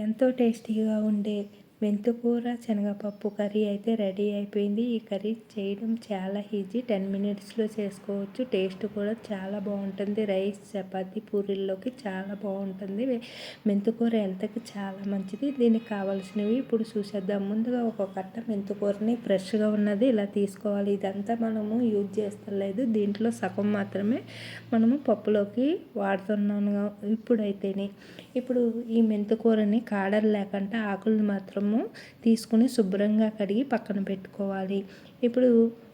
ఎంతో టేస్టీగా ఉండే మెంతుకూర శనగపప్పు కర్రీ అయితే రెడీ అయిపోయింది. ఈ కర్రీ చేయడం చాలా ఈజీ. టెన్ మినిట్స్లో చేసుకోవచ్చు. టేస్ట్ కూడా చాలా బాగుంటుంది. రైస్ చపాతీ పూరీల్లోకి చాలా బాగుంటుంది. మెంతుకూర హెల్త్కి చాలా మంచిది. దీనికి కావాల్సినవి ఇప్పుడు చూసేద్దాం. ముందుగా ఒక కట్ట మెంతుకూరని ఫ్రెష్గా ఉన్నది ఇలా తీసుకోవాలి. ఇదంతా మనము యూజ్ చేస్తలేదు. దీంట్లో సగం మాత్రమే మనము పప్పులోకి వాడుతున్నాను. ఇప్పుడైతేనే. ఇప్పుడు ఈ మెంతుకూరని కాడలు లేకుండా ఆకులు మాత్రం మనము తీసుకుని శుభ్రంగా కడిగి పక్కన పెట్టుకోవాలి. ఇప్పుడు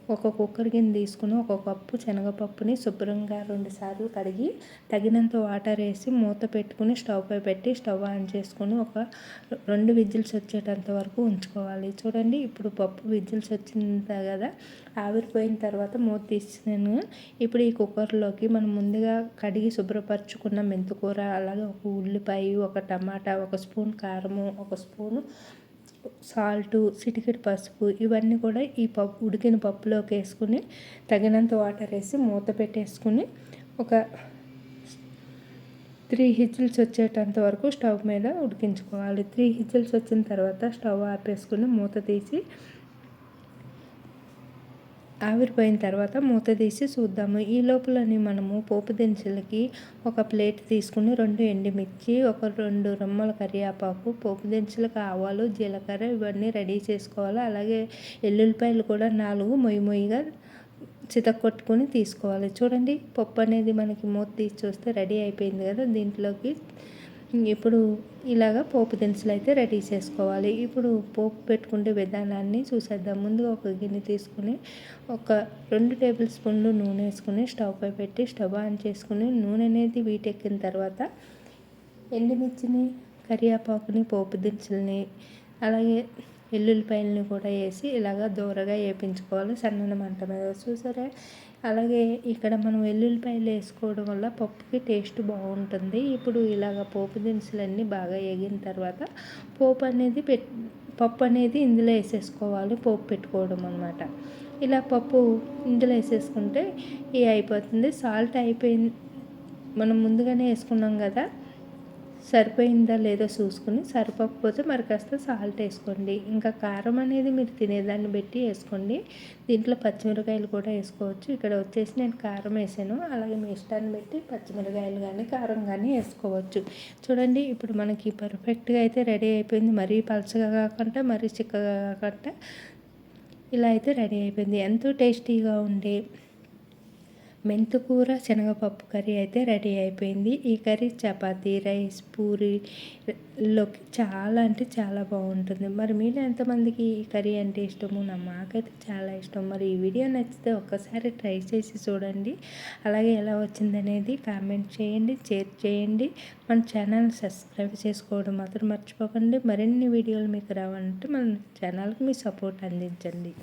ఒక కుక్కర్ గిన్నె తీసుకుని ఒక కప్పు శనగపప్పుని శుభ్రంగా రెండుసార్లు కడిగి తగినంత వాటర్ వేసి మూత పెట్టుకుని స్టవ్ పై పెట్టి స్టవ్ ఆన్ చేసుకుని ఒక రెండు విజిల్స్ వచ్చేటంత వరకు ఉంచుకోవాలి. చూడండి ఇప్పుడు పప్పు విజిల్స్ వచ్చింది కదా ఆవిరిపోయిన తర్వాత మూత తీసినాను ఇప్పుడు ఈ కుక్కర్లోకి మనం ముందుగా కడిగి శుభ్రపరచుకున్న మెంతుకూర అలాగే ఒక ఉల్లిపాయ ఒక టమాటా ఒక స్పూన్ కారము ఒక స్పూను సాల్టు చిటికెడు పసుపు ఇవన్నీ కూడా ఈ పప్పు ఉడికిన పప్పులోకి వేసుకుని తగినంత వాటర్ వేసి మూత పెట్టేసుకుని ఒక త్రీ హిజిల్స్ వచ్చేటంత వరకు స్టవ్ మీద ఉడికించుకోవాలి. త్రీ హిజిల్స్ వచ్చిన తర్వాత స్టవ్ ఆపేసుకుని మూత తీసి ఆవిరిపోయిన తర్వాత మూత తీసి చూద్దాము. ఈ లోపలని మనము పోపు దినుసులకి ఒక ప్లేట్ తీసుకుని రెండు ఎండుమిర్చి ఒక రెండు రొమ్మల కరివేపాకు పోపు దినుసులకు ఆవాలు జీలకర్ర ఇవన్నీ రెడీ చేసుకోవాలి. అలాగే ఎల్లుల్లిపాయలు కూడా నాలుగు మొయ్యి మొయ్యిగా చితక్కొట్టుకొని తీసుకోవాలి. చూడండి పప్పు అనేది మనకి మూత తీసి చూస్తే రెడీ అయిపోయింది కదా దీంట్లోకి. ఇప్పుడు ఇలాగ పోపు దినుసులు అయితే రెడీ చేసుకోవాలి. ఇప్పుడు పోపు పెట్టుకుంటే విధానాన్ని చూసేద్దాం. ముందుగా ఒక గిన్నె తీసుకుని ఒక రెండు టేబుల్ స్పూన్లు నూనె వేసుకుని స్టవ్ పై పెట్టి స్టవ్ ఆన్ చేసుకుని నూనె అనేది వీటెక్కిన తర్వాత ఎండుమిర్చిని కరివేపాకుని పోపు దినుసుల్ని అలాగే వెల్లుల్లిపాయలని కూడా వేసి ఇలాగ దూరగా వేపించుకోవాలి. సన్నని మంట మీద చూసారా? అలాగే ఇక్కడ మనం వెల్లుల్లిపాయలు వేసుకోవడం వల్ల పప్పుకి టేస్ట్ బాగుంటుంది. ఇప్పుడు ఇలాగ పోపు దినుసులన్నీ బాగా వేగిన తర్వాత పోపు అనేది పెట్ పప్పు అనేది ఇందులో వేసేసుకోవాలి. పోపు పెట్టుకోవడం అనమాట ఇలా పప్పు ఇందులో వేసేసుకుంటే ఇవి అయిపోతుంది. సాల్ట్ అయిపోయింది మనం ముందుగానే వేసుకున్నాం కదా? సరిపోయిందా లేదో చూసుకుని సరిపోకపోతే మరి కాస్త సాల్ట్ వేసుకోండి. ఇంకా కారం అనేది మీరు తినేదాన్ని బట్టి వేసుకోండి. దీంట్లో పచ్చిమిరకాయలు కూడా వేసుకోవచ్చు. ఇక్కడ వచ్చేసి నేను కారం వేసాను. అలాగే మీ ఇష్టాన్ని బట్టి పచ్చిమిరకాయలు కానీ కారం కానీ వేసుకోవచ్చు. చూడండి ఇప్పుడు మనకి పర్ఫెక్ట్గా అయితే రెడీ అయిపోయింది. మరీ పలచగా కాకుండా మరీ చిక్కగా కాకుండా ఇలా అయితే రెడీ అయిపోయింది. ఎంతో టేస్టీగా ఉండే మెంతుకూర శనగపప్పు కర్రీ అయితే రెడీ అయిపోయింది. ఈ కర్రీ చపాతీ రైస్ పూరీలోకి చాలా అంటే చాలా బాగుంటుంది. మరి మీరు ఎంతమందికి ఈ కర్రీ అంటే ఇష్టము? నా మాకైతే చాలా ఇష్టం. మరి ఈ వీడియో నచ్చితే ఒక్కసారి ట్రై చేసి చూడండి. అలాగే ఎలా వచ్చిందనేది కామెంట్ చేయండి షేర్ చేయండి. మన ఛానల్ సబ్స్క్రైబ్ చేసుకోవడం మాత్రం మర్చిపోకండి. మరిన్ని వీడియోలు మీకు రావాలంటే మన ఛానల్కి మీ సపోర్ట్ అందించండి.